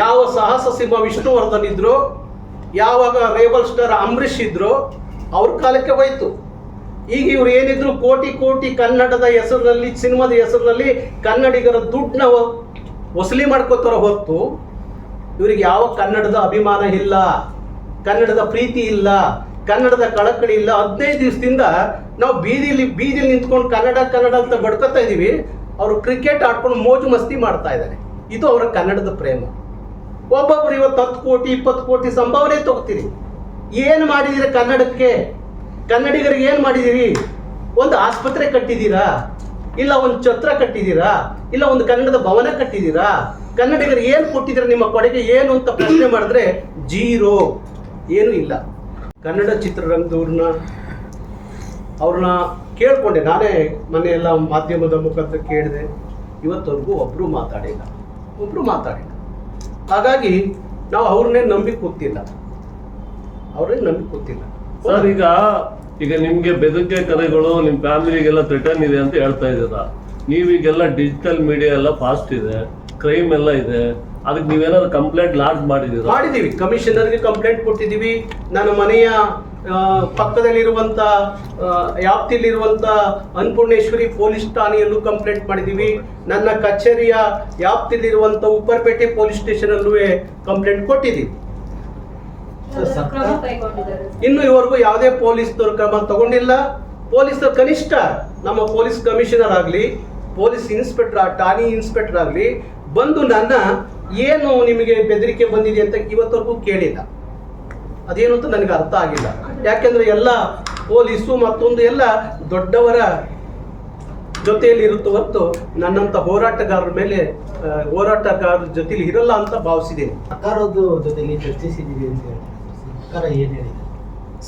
ಯಾವ ಸಾಹಸ ಸಿಂಹ ವಿಷ್ಣುವರ್ಧನ್ ಇದ್ರು, ಯಾವಾಗ ರೇಬಲ್ ಸ್ಟಾರ್ ಅಂಬರೀಶ್ ಇದ್ರು, ಅವ್ರ ಕಾಲಕ್ಕೆ ಹೋಯ್ತು. ಈಗ ಇವ್ರು ಏನಿದ್ರು ಕೋಟಿ ಕೋಟಿ ಕನ್ನಡದ ಹೆಸರಿನಲ್ಲಿ, ಸಿನಿಮಾದ ಹೆಸರಿನಲ್ಲಿ ಕನ್ನಡಿಗರ ದುಡ್ಡನ್ನ ವಸೂಲಿ ಮಾಡ್ಕೋತಾರ ಹೊತ್ತು ಇವರಿಗೆ ಯಾವ ಕನ್ನಡದ ಅಭಿಮಾನ ಇಲ್ಲ, ಕನ್ನಡದ ಪ್ರೀತಿ ಇಲ್ಲ, ಕನ್ನಡದ ಕಳಕಳಿ ಇಲ್ಲ. ಹದಿನೈದು ದಿವಸದಿಂದ ನಾವು ಬೀದಿಲಿ ಬೀದಿಲಿ ನಿಂತ್ಕೊಂಡು ಕನ್ನಡ ಕನ್ನಡ ಅಂತ ಬಡ್ಕೋತಾ ಇದೀವಿ. ಅವರು ಕ್ರಿಕೆಟ್ ಆಡ್ಕೊಂಡು ಮೋಜು ಮಸ್ತಿ ಮಾಡ್ತಾ ಇದ್ದಾರೆ. ಇದು ಅವರ ಕನ್ನಡದ ಪ್ರೇಮ. ಒಬ್ಬೊಬ್ರು ಇವತ್ತು ಹತ್ತು ಕೋಟಿ, ಇಪ್ಪತ್ತು ಕೋಟಿ ಸಂಭಾವನೆ ತಗೋತೀರಿ. ಏನು ಮಾಡಿದಿರಿ ಕನ್ನಡಕ್ಕೆ? ಕನ್ನಡಿಗರಿಗೆ ಏನು ಮಾಡಿದಿರಿ? ಒಂದು ಆಸ್ಪತ್ರೆ ಕಟ್ಟಿದ್ದೀರಾ ಇಲ್ಲ ಒಂದು ಛತ್ರ ಕಟ್ಟಿದ್ದೀರಾ ಇಲ್ಲ ಒಂದು ಕನ್ನಡದ ಭವನ ಕಟ್ಟಿದ್ದೀರಾ ಕನ್ನಡಿಗರಿಗೆ ಏನು ಕೊಟ್ಟಿದ್ದೀರ ನಿಮ್ಮ ಕೊಡುಗೆ ಏನು ಅಂತ ಪ್ರಶ್ನೆ ಮಾಡಿದ್ರೆ ಜೀರೋ. ಏನೂ ಇಲ್ಲ. ಕನ್ನಡ ಚಿತ್ರರಂಗದವ್ರನ್ನ, ಅವ್ರನ್ನ ಕೇಳ್ಕೊಂಡೆ. ನಾನೇ ಮನೆಯೆಲ್ಲ ಮಾಧ್ಯಮದ ಮುಖಾಂತರ ಕೇಳಿದೆ. ಇವತ್ತವರೆಗೂ ಒಬ್ಬರು ಮಾತಾಡಿಲ್ಲ. ಒಬ್ಬರು ಮಾತಾಡಿಲ್ಲ. ಹಾಗಾಗಿ ನಾವು ಅವ್ರನ್ನೇ ನಂಬಿ ಕೂತಿಲ್ಲ. ಅವ್ರನ್ನೇ ನಂಬಿ ಕೂತಿಲ್ಲ. ಸರ್ ಈಗ ಈಗ ನಿಮ್ಗೆ ಬೆದರಿಕೆ ಕರೆಗಳು ನಿಮ್ಮ ಫ್ಯಾಮಿಲಿಗೆಲ್ಲ ಥ್ರೆಟನ್ ಇದೆ ಅಂತ ಹೇಳ್ತಾ ಇದ್ದೀರಾ? ನೀವೀಗೆಲ್ಲ ಡಿಜಿಟಲ್ ಮೀಡಿಯಾ ಎಲ್ಲ ಫಾಸ್ಟ್ ಇದೆ ಕ್ರೈಮ್ ಎಲ್ಲ ಇದೆ ಅದಕ್ಕೆ ನೀವೇನಾದ್ರು ಕಂಪ್ಲೇಂಟ್ ಲಾಡ್ಜ್ ಮಾಡಿದ್ದೀರಾ? ಮಾಡಿದ್ದೀವಿ. ಕಮಿಷನರ್ಗೆ ಕಂಪ್ಲೇಂಟ್ ಕೊಟ್ಟಿದ್ದೀವಿ. ನನ್ನ ಮನೆಯ ಪಕ್ಕದಲ್ಲಿರುವಂಥ ವ್ಯಾಪ್ತಿಯಲ್ಲಿರುವಂತ ಅನ್ನಪೂರ್ಣೇಶ್ವರಿ ಪೊಲೀಸ್ ಠಾಣೆಯಲ್ಲೂ ಕಂಪ್ಲೇಂಟ್ ಮಾಡಿದ್ದೀವಿ ನನ್ನ ಕಚೇರಿಯ ವ್ಯಾಪ್ತಿಯಲ್ಲಿರುವಂತ ಉಪ್ಪರ್ಪೇಟೆ ಪೊಲೀಸ್ ಸ್ಟೇಷನ್ ಅಲ್ಲೂ ಕಂಪ್ಲೇಂಟ್ ಕೊಟ್ಟಿದ್ದೀವಿ. ಇನ್ನು ಇವರೆಗೂ ಯಾವುದೇ ಪೊಲೀಸ್ನವ್ರು ಕ್ರಮ ತಗೊಂಡಿಲ್ಲ. ಪೊಲೀಸರು ಕನಿಷ್ಠ ನಮ್ಮ ಪೊಲೀಸ್ ಕಮಿಷನರ್ ಆಗಲಿ ಪೊಲೀಸ್ ಇನ್ಸ್ಪೆಕ್ಟರ್ ಠಾಣೆ ಇನ್ಸ್ಪೆಕ್ಟರ್ ಆಗಲಿ ಬಂದು ನನ್ನ ಏನು ನಿಮಗೆ ಬೆದರಿಕೆ ಬಂದಿದೆ ಅಂತ ಇವತ್ತವರೆಗೂ ಕೇಳಿಲ್ಲ. ಅದೇನು ಅಂತ ನನಗೆ ಅರ್ಥ ಆಗಿಲ್ಲ. ಯಾಕೆಂದ್ರೆ ಎಲ್ಲ ಪೊಲೀಸು ಮತ್ತೊಂದು ಎಲ್ಲ ದೊಡ್ಡವರ ಜೊತೆಯಲ್ಲಿ ಇರುತ್ತೆ ಹೊತ್ತು ನನ್ನಂತ ಹೋರಾಟಗಾರರ ಮೇಲೆ ಹೋರಾಟಗಾರರ ಜೊತೆಯಲ್ಲಿ ಇರಲ್ಲ ಅಂತ ಭಾವಿಸಿದ್ದೀನಿ. ಸರ್ಕಾರದ ಜೊತೆಯಲ್ಲಿ ಚರ್ಚಿಸಿದ್ದೀವಿ ಅಂತ ಹೇಳಿ. ಸರ್ಕಾರ ಏನು ಹೇಳಿದೆ?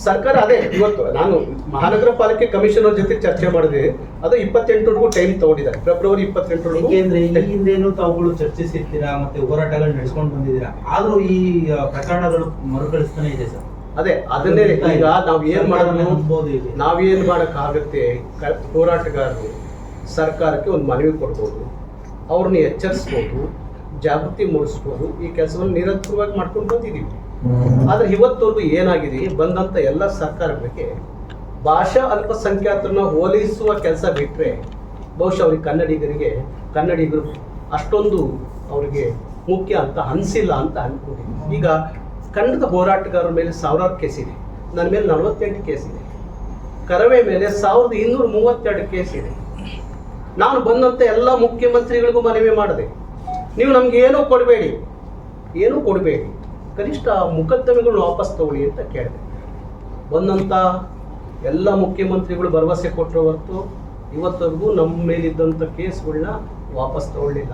ಸರ್ಕಾರ ಅದೇ ಇವತ್ತು ನಾನು ಮಹಾನಗರ ಪಾಲಿಕೆ ಕಮಿಷನರ್ ಜೊತೆ ಚರ್ಚೆ ಮಾಡಿದೆ. ಅದು ಇಪ್ಪತ್ತೆಂಟರವರೆಗೂ ಟೈಮ್ ತಗೊಂಡಿದ್ದಾರೆ. ಫೆಬ್ರವರಿ ಇಪ್ಪತ್ತೆಂಟರವರೆಗೂ ಏಕೆಂದ್ರೆ ಈ ಹಿಂದೇನು ತಾವುಗಳು ಚರ್ಚಿಸಿರ್ತೀರಾ ಮತ್ತೆ ಹೋರಾಟಗಳು ನಡೆಸ್ಕೊಂಡು ಬಂದಿದ್ದೀರಾ? ಆದ್ರೂ ಈ ಪ್ರಕರಣಗಳು ಮರುಕಳಿಸ್ತಾನೆ ಇದೆ ಸರ್. ಅದೇ ಅದನ್ನೇ ಈಗ ನಾವು ಏನ್ ಮಾಡಬಹುದು ಮಾಡೋದು. ನಾವೇನ್ ಮಾಡಕ್ಕಾಗತ್ತೆ? ಕ- ಹೋರಾಟಗಾರರು ಸರ್ಕಾರಕ್ಕೆ ಒಂದು ಮನವಿ ಕೊಡ್ಬೋದು. ಅವ್ರನ್ನ ಎಚ್ಚರಿಸ್ಬೋದು. ಜಾಗೃತಿ ಮೂಡಿಸ್ಬೋದು. ಈ ಕೆಲಸವನ್ನು ನಿರಂತರವಾಗಿ ಮಾಡ್ಕೊಂಡು ಬಂದಿದ್ದೀವಿ. ಆದ್ರೆ ಇವತ್ತೊಂದು ಏನಾಗಿದೆ? ಬಂದಂತ ಎಲ್ಲ ಸರ್ಕಾರಗಳಿಗೆ ಭಾಷಾ ಅಲ್ಪಸಂಖ್ಯಾತರನ್ನ ಹೋಲಿಸುವ ಕೆಲಸ ಬಿಟ್ರೆ ಬಹುಶಃ ಅವ್ರಿಗೆ ಕನ್ನಡಿಗರಿಗೆ, ಕನ್ನಡಿಗರು ಅಷ್ಟೊಂದು ಅವರಿಗೆ ಮುಖ್ಯ ಅಂತ ಅನಿಸಿಲ್ಲ ಅಂತ ಅನ್ಕೊಂಡಿದ್ದೀನಿ. ಈಗ ಕನ್ನಡದ ಹೋರಾಟಗಾರರ ಮೇಲೆ ಸಾವಿರಾರು ಇದೆ. ನನ್ನ ಮೇಲೆ ನಲವತ್ತೆಂಟು ಕೇಸ್ ಇದೆ. ಕರವೇ ಮೇಲೆ ಸಾವಿರದ ಇನ್ನೂರ ಮೂವತ್ತೆರಡು ಕೇಸ್ ಇದೆ. ನಾನು ಬಂದಂಥ ಎಲ್ಲ ಮುಖ್ಯಮಂತ್ರಿಗಳಿಗೂ ಮನವಿ ಮಾಡಿದೆ. ನೀವು ನಮ್ಗೆ ಏನೂ ಕೊಡಬೇಡಿ. ಏನೂ ಕೊಡಬೇಡಿ. ಕನಿಷ್ಠ ಮುಕದ್ದಮೆಗಳನ್ನ ವಾಪಸ್ ತಗೊಳ್ಳಿ ಅಂತ ಕೇಳಿದೆ. ಬಂದಂಥ ಎಲ್ಲ ಮುಖ್ಯಮಂತ್ರಿಗಳು ಭರವಸೆ ಕೊಟ್ಟರು ಹೊರತು ಇವತ್ತವರೆಗೂ ನಮ್ಮ ಮೇಲಿದ್ದಂಥ ಕೇಸ್ಗಳನ್ನ ವಾಪಸ್ ತಗೊಳ್ಳಿಲ್ಲ.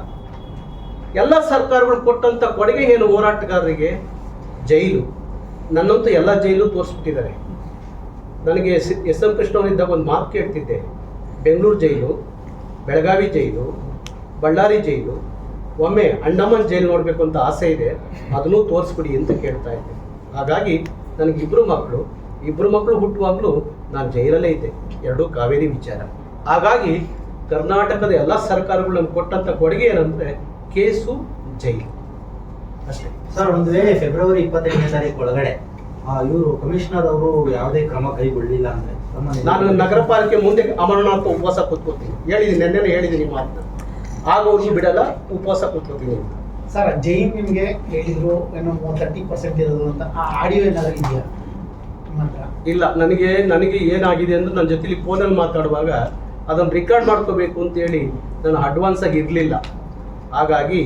ಎಲ್ಲ ಸರ್ಕಾರಗಳು ಕೊಟ್ಟಂಥ ಕೊಡುಗೆ ಏನು ಹೋರಾಟಗಾರರಿಗೆ? ಜೈಲು. ನನ್ನಂತೂ ಎಲ್ಲ ಜೈಲು ತೋರಿಸ್ಬಿಟ್ಟಿದ್ದಾರೆ. ನನಗೆ ಎಸ್ ಎಂ ಕೃಷ್ಣವರಿದ್ದಾಗ ಒಂದು ಮಾತು ಕೇಳ್ತಿದ್ದೆ. ಬೆಂಗಳೂರು ಜೈಲು, ಬೆಳಗಾವಿ ಜೈಲು, ಬಳ್ಳಾರಿ ಜೈಲು ಒಮ್ಮೆ ಅಂಡಮಾನ್ ಜೈಲು ನೋಡಬೇಕು ಅಂತ ಆಸೆ ಇದೆ ಅದನ್ನೂ ತೋರಿಸ್ಬಿಡಿ ಅಂತ ಕೇಳ್ತಾ ಇದ್ದೆ. ಹಾಗಾಗಿ ನನಗೆ ಇಬ್ಬರು ಮಕ್ಕಳು ಇಬ್ಬರು ಮಕ್ಕಳು ಹುಟ್ಟುವಾಗಲೂ ನಾನು ಜೈಲಲ್ಲೇ ಇದ್ದೆ. ಎರಡೂ ಕಾವೇರಿ ವಿಚಾರ. ಹಾಗಾಗಿ ಕರ್ನಾಟಕದ ಎಲ್ಲ ಸರ್ಕಾರಗಳು ನಮ್ಗೆ ಕೊಟ್ಟಂಥ ಕೊಡುಗೆ ಏನಂದರೆ ಕೇಸು ಜೈಲು. ಅಷ್ಟೇ. ಸರ್ ಒಂದು ವೇಳೆ ಫೆಬ್ರವರಿ ಇಪ್ಪತ್ತೆಂಟನೇ ತಾರೀಕು ಒಳಗಡೆ ಇವರು ಕಮಿಷನರ್ ಅವರು ಯಾವುದೇ ಕ್ರಮ ಕೈಗೊಳ್ಳಿಲ್ಲ ಅಂದ್ರೆ ನಾನು ನಗರ ಪಾಲಿಕೆ ಮುಂದೆ ಅಮರನಾಥ ಉಪವಾಸ ಕೂತ್ಕೋತೀನಿ ಹೇಳಿದ್ದೀನಿ ನೆನ್ನೆನೇ ಹೇಳಿದ್ದೀನಿ ಮಾತನ್ನ. ಆಗೋರ್ಗೂ ಬಿಡಲ್ಲ ಉಪವಾಸ ಕೂತ್ಕೋತೀನಿ ಸರ್ ಜೈನ್ ನಿಮಗೆ ಹೇಳಿದ್ರು ಏನೋ ತರ್ಟಿ ಪರ್ಸೆಂಟ್ ಇರೋದು ಅಂತ ಆ ಆಡಿಯೋ ಏನಾದ್ರೂ ಇದೆಯಾ? ಇಲ್ಲ ನನಗೆ ನನಗೆ ಏನಾಗಿದೆ ಅಂದ್ರೆ ನನ್ನ ಜೊತೆಲಿ ಫೋನಲ್ಲಿ ಮಾತಾಡುವಾಗ ಅದನ್ನು ರೆಕಾರ್ಡ್ ಮಾಡ್ಕೋಬೇಕು ಅಂತೇಳಿ ನಾನು ಅಡ್ವಾನ್ಸ್ ಆಗಿ ಇರಲಿಲ್ಲ. ಹಾಗಾಗಿ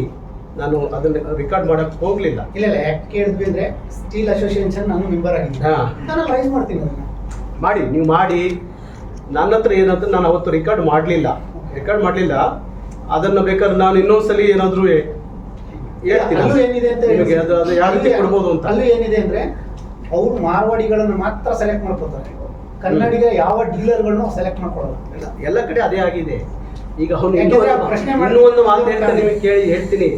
ನಾನು ಅದನ್ನು ರೆಕಾರ್ಡ್ ಮಾಡಕ್ಕೆ ಹೋಗಲಿಲ್ಲ. ಇಲ್ಲ ಇಲ್ಲ ಯಾಕೆ ಕೇಳಿದ್ವಿ ಅಂದ್ರೆ ಸ್ಟೀಲ್ ಅಸೋಸಿಯೇಷನ್ ನಾನು ಮೆಂಬರ್ ಆಗಿದ್ದೀನಿ. ನಾನು ರೈಸ್ ಮಾಡ್ತೀನಿ ಅದನ್ನ. ಮಾಡಿ ನೀವು ಮಾಡಿ. ನನ್ನ ಹತ್ರ ಏನಂತ ನಾನು ಅವತ್ತು ರೆಕಾರ್ಡ್ ಮಾಡಲಿಲ್ಲ. ರೆಕಾರ್ಡ್ ಮಾಡಲಿಲ್ಲ. ಅದನ್ನು ಬೇಕಾದ್ರೆ ನಾನು ಇನ್ನೊಂದ್ಸಲಿ ಏನಾದರೂ ಹೇಳ್ತೀನಿ ಅಲ್ಲೂ ಏನಿದೆ ಅಂತ ನಿಮಗೆ ಅದು ಅದು ಯಾವ ರೀತಿ ಕೊಡ್ಬೋದು ಅಂತ? ಅಲ್ಲೂ ಏನಿದೆ ಅಂದ್ರೆ ಅವ್ರು ಮಾರ್ವಾಡಿಗಳನ್ನು ಮಾತ್ರ ಸೆಲೆಕ್ಟ್ ಮಾಡ್ಕೊತಾರೆ. ಕನ್ನಡಿಗ ಯಾವ ಡೀಲರ್ಗಳನ್ನು ಸೆಲೆಕ್ಟ್ ಮಾಡ್ಕೊಳ್ಳಲ್ಲ ಇಲ್ಲ, ಎಲ್ಲ ಕಡೆ ಅದೇ ಆಗಿದೆ. ಈಗ ಅವನು ಪ್ರಶ್ನೆ ಇನ್ನೂ ಒಂದು ಮಾತು ಹೇಳ್ತಾ ನಿಮಗೆ ಕೇಳಿ ಹೇಳ್ತೀನಿ.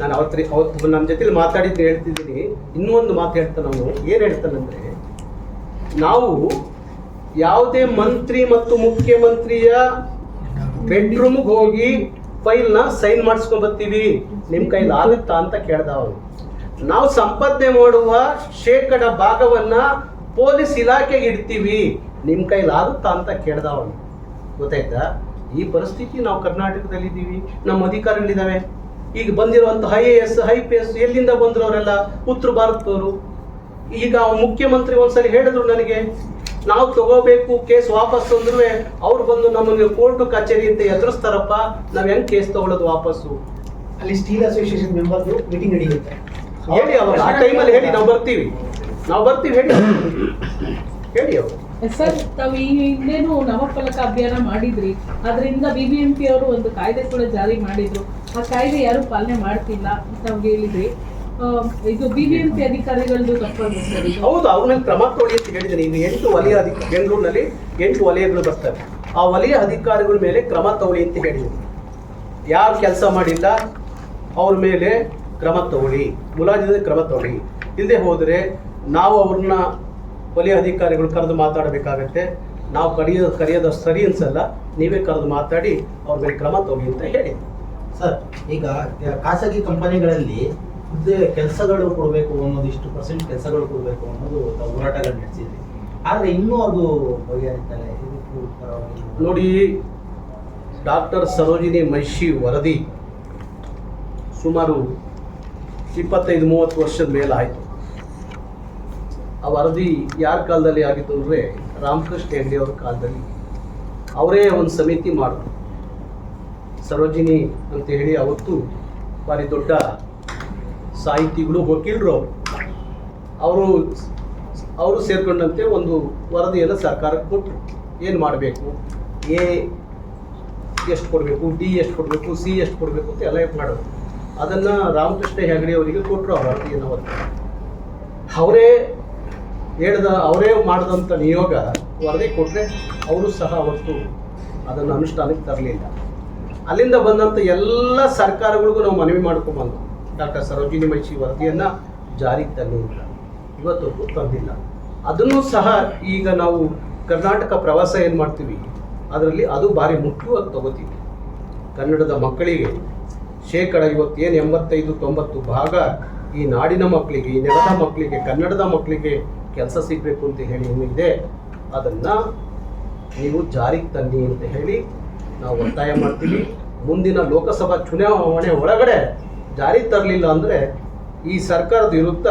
ನಾನು ಅವತ್ತು ಅವತ್ತು ನನ್ನ ಜೊತೆಲಿ ಮಾತಾಡಿದ್ದು ಹೇಳ್ತಿದ್ದೀನಿ. ಇನ್ನೂ ಒಂದು ಮಾತು ಹೇಳ್ತಾನೆ ಅವನು ಏನು ಹೇಳ್ತಾನಂದ್ರೆ ನಾವು ಯಾವುದೇ ಮಂತ್ರಿ ಮತ್ತು ಮುಖ್ಯಮಂತ್ರಿಯ ಬೆಡ್ರೂಮ್ಗೆ ಹೋಗಿ ಫೈಲ್ನ ಸೈನ್ ಮಾಡಿಸ್ಕೊಂಡ್ ಬರ್ತೀವಿ. ನಿಮ್ಮ ಕೈಲಿ ಆಗುತ್ತಾ ಅಂತ ಕೇಳ್ದ ಅವನು ನಾವು ಸಂಪಾದನೆ ಮಾಡುವ ಶೇಕಡ ಭಾಗವನ್ನ ಪೊಲೀಸ್ ಇಲಾಖೆಗೆ ಇಡ್ತೀವಿ. ನಿಮ್ಮ ಕೈಲಿ ಆಗುತ್ತಾ ಅಂತ ಕೇಳ್ದ ಅವನು ಗೊತ್ತಾಯ್ತಾ? ಈ ಪರಿಸ್ಥಿತಿ ನಾವು ಕರ್ನಾಟಕದಲ್ಲಿ ಇದ್ದೀವಿ ನಮ್ಮ ಅಧಿಕಾರಿಗಳಿದ್ದಾವೆ ಈಗ ಬಂದಿರುವಂಥ I A S I P S ಎಲ್ಲಿಂದ ಬಂದ್ರು ಅವರೆಲ್ಲ? ಉತ್ತರ ಭಾರತದವರು. ಈಗ ಮುಖ್ಯಮಂತ್ರಿ ಒಂದ್ಸಲಿ ಹೇಳಿದ್ರು ನನಗೆ. ನಾವು ತಗೋಬೇಕು ಕೇಸ್ ವಾಪಸ್ ಅಂದ್ರೂ ಅವ್ರು ಬಂದು ನಮ್ಮನ್ನು ಕೋರ್ಟ್ ಕಚೇರಿ ಅಂತ ಎದುರಿಸ್ತಾರಪ್ಪ ನಾವ್ ಹೆಂಗ್ ಕೇಸ್ ತಗೊಳ್ಳೋದು ವಾಪಸ್ಸು? ಅಲ್ಲಿ ಸ್ಟೀಲ್ ಅಸೋಸಿಯೇಷನ್ ಮೆಂಬರ್ ಮೀಟಿಂಗ್ ನಡೆಯುತ್ತೆ. ಹೇಳಿ ಅವರು ಆ ಟೈಮಲ್ಲಿ ಹೇಳಿ ನಾವು ಬರ್ತೀವಿ. ನಾವು ಬರ್ತೀವಿ ಹೇಳಿ. ಹೇಳಿ ಅವರು. ಸರ್ ತಾವು ಈ ಹಿಂದೆನೂ ನವಫಲಕ ಅಭಿಯಾನ ಮಾಡಿದ್ರಿ. ಅದರಿಂದ ಬಿ ಬಿ ಎಂ ಪಿ ಅವರು ಒಂದು ಕಾಯ್ದೆ ಕೂಡ ಜಾರಿ ಮಾಡಿದ್ರು. ಆ ಕಾಯ್ದೆ ಯಾರು ಪಾಲನೆ ಮಾಡ್ತಿಲ್ಲ ಅಂತ ಹೇಳಿದ್ರಿ. ಇದು ಬಿಬಿಎಂಪಿ ಬಿ ಎಂ ಪಿ ಅಧಿಕಾರಿಗಳದ್ದು ಹೌದು ಅವ್ರ ಮೇಲೆ ಕ್ರಮ ತೋಡಿ ಅಂತ ಹೇಳಿದ್ದೀನಿ. ನೀವು ಎಂಟು ವಲಯ ಅಧಿಕ ಬೆಂಗಳೂರಿನಲ್ಲಿ ಎಂಟು ವಲಯಗಳು ಬರ್ತವೆ. ಆ ವಲಯ ಅಧಿಕಾರಿಗಳ ಮೇಲೆ ಕ್ರಮ ತಗೊಳ್ಳಿ ಅಂತ ಹೇಳಿದ್ದೀನಿ ಯಾರು ಕೆಲಸ ಮಾಡಿಲ್ಲ ಅವ್ರ ಮೇಲೆ ಕ್ರಮ ತಗೊಳ್ಳಿ. ಮುಲಾಜಿದ ಕ್ರಮ ತಗೊಳ್ಳಿ. ಇಲ್ಲದೆ ಹೋದರೆ ನಾವು ಅವ್ರನ್ನ ವಲಯ ಅಧಿಕಾರಿಗಳು ಕರೆದು ಮಾತಾಡಬೇಕಾಗತ್ತೆ. ನಾವು ಕರೆಯೋ ಕರೆಯೋದು ಸರಿ ಅನ್ಸಲ್ಲ. ನೀವೇ ಕರೆದು ಮಾತಾಡಿ ಅವ್ರ ಮೇಲೆ ಕ್ರಮ ತಗೊಳ್ಳಿ ಅಂತ ಹೇಳಿ. ಸರ್ ಈಗ ಖಾಸಗಿ ಕಂಪನಿಗಳಲ್ಲಿ ಹುದ್ದೆ ಕೆಲಸಗಳು ಕೊಡಬೇಕು ಅನ್ನೋದು ಇಷ್ಟು ಪರ್ಸೆಂಟ್ ಕೆಲಸಗಳು ಕೊಡಬೇಕು ಅನ್ನೋದು ಹೋರಾಟಗಳು ನಡೆಸಿದ್ರಿ ಆದರೆ ಇನ್ನೂ ಅದು ಉತ್ತರವಾಗಿ ನೋಡಿ, ಡಾಕ್ಟರ್ ಸರೋಜಿನಿ ಮಹಿಷಿ ವರದಿ ಸುಮಾರು ಇಪ್ಪತ್ತೈದು, ಮೂವತ್ತು ವರ್ಷದ ಮೇಲೆ ಆಯಿತು. ಆ ವರದಿ ಯಾರ ಕಾಲದಲ್ಲಿ ಆಗಿತ್ತು ಅಂದರೆ ರಾಮಕೃಷ್ಣ ಹೆಗ್ಡೆ ಅವ್ರ ಕಾಲದಲ್ಲಿ. ಅವರೇ ಒಂದು ಸಮಿತಿ ಮಾಡಿದ್ರು. ಸರೋಜಿನಿ ಅಂತ ಹೇಳಿ ಅವತ್ತು ಭಾರಿ ದೊಡ್ಡ ಸಾಹಿತಿಗಳು, ವಕೀಲರು ಅವರು ಅವರು ಸೇರ್ಕೊಂಡಂತೆ ಒಂದು ವರದಿಯನ್ನು ಸರ್ಕಾರಕ್ಕೆ ಕೊಟ್ಟರು ಏನು ಮಾಡಬೇಕು? ಎ ಎಷ್ಟು ಕೊಡಬೇಕು? ಡಿ ಎಷ್ಟು ಕೊಡಬೇಕು? ಸಿ ಎಷ್ಟು ಕೊಡಬೇಕು ಅಂತ ಎಲ್ಲ ಮಾಡೋದು ಅದನ್ನು ರಾಮಕೃಷ್ಣ ಹೆಗಡೆ ಅವರಿಗೆ ಕೊಟ್ಟರು ಆ ವರದಿಯನ್ನು ಅವರು ಅವರೇ ಹೇಳಿದ, ಅವರೇ ಮಾಡಿದಂಥ ನಿಯೋಗ ವರದಿ ಕೊಟ್ಟರೆ ಅವರು ಸಹ ಅವತ್ತು ಅದನ್ನು ಅನುಷ್ಠಾನಕ್ಕೆ ತರಲಿಲ್ಲ. ಅಲ್ಲಿಂದ ಬಂದಂಥ ಎಲ್ಲ ಸರ್ಕಾರಗಳಿಗೂ ನಾವು ಮನವಿ ಮಾಡ್ಕೊಂಬಂದು ಡಾಕ್ಟರ್ ಸರೋಜಿನಿ ಮಹಿಷಿ ವರದಿಯನ್ನು ಜಾರಿಗೆ ಅಂತ ಇವತ್ತು ತಂದಿಲ್ಲ. ಅದನ್ನು ಸಹ ಈಗ ನಾವು ಕರ್ನಾಟಕ ಪ್ರವಾಸ ಏನು ಮಾಡ್ತೀವಿ? ಅದರಲ್ಲಿ ಅದು ಭಾರಿ ಮುಖ್ಯವಾಗಿ ತಗೋತೀವಿ. ಕನ್ನಡದ ಮಕ್ಕಳಿಗೆ ಶೇಕಡ ಇವತ್ತೇನು ಎಂಬತ್ತೈದು ತೊಂಬತ್ತು ಭಾಗ ಈ ನಾಡಿನ ಮಕ್ಕಳಿಗೆ, ಈ ನೆಲದ ಮಕ್ಕಳಿಗೆ, ಕನ್ನಡದ ಮಕ್ಕಳಿಗೆ ಕೆಲಸ ಸಿಗಬೇಕು ಅಂತ ಹೇಳಿ ಏನಿದೆ ಅದನ್ನು ನೀವು ಜಾರಿಗೆ ತನ್ನಿ ಅಂತ ಹೇಳಿ ನಾವು ಒತ್ತಾಯ ಮಾಡ್ತೀವಿ. ಮುಂದಿನ ಲೋಕಸಭಾ ಚುನಾವಣೆ ಒಳಗಡೆ ಜಾರಿ ತರಲಿಲ್ಲ ಅಂದರೆ ಈ ಸರ್ಕಾರದ ವಿರುದ್ಧ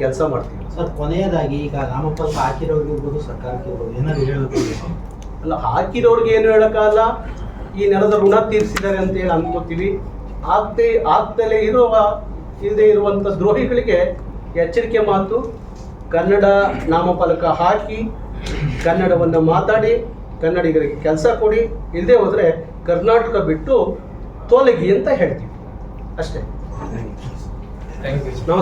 ಕೆಲಸ ಮಾಡ್ತೀವಿ. ಸರ್ ಕೊನೆಯದಾಗಿ ಈಗ ನಾಮಫಲಕ ಹಾಕಿರೋರಿಗೆ ಇರ್ಬೋದು ಸರ್ಕಾರಕ್ಕೆ ಇರ್ಬೋದು ಏನಾದ್ರು ಹೇಳಬೇಕು ಅಲ್ಲ ಹಾಕಿರೋರಿಗೆ ಏನು ಹೇಳೋಕ್ಕಾಗಲ್ಲ. ಈ ನೆಲದ ಋಣ ತೀರಿಸಿದ್ದಾರೆ ಅಂತ ಹೇಳಿ ಅನ್ಕೋತೀವಿ. ಆಗ್ತೇ ಆಗ್ತಲೇ ಇರುವ ಇಲ್ಲದೆ ಇರುವಂಥ ದ್ರೋಹಿಗಳಿಗೆ ಎಚ್ಚರಿಕೆ ಮಾತು. ಕನ್ನಡ ನಾಮಫಲಕ ಹಾಕಿ ಕನ್ನಡವನ್ನು ಮಾತಾಡಿ ಕನ್ನಡಿಗರಿಗೆ ಕೆಲಸ ಕೊಡಿ. ಇಲ್ಲದೆ ಹೋದರೆ ಕರ್ನಾಟಕ ಬಿಟ್ಟು ತೋಲಗಿ ಅಂತ ಹೇಳ್ತೀವಿ. ಅಷ್ಟೇ. ನಮಸ್ಕಾರ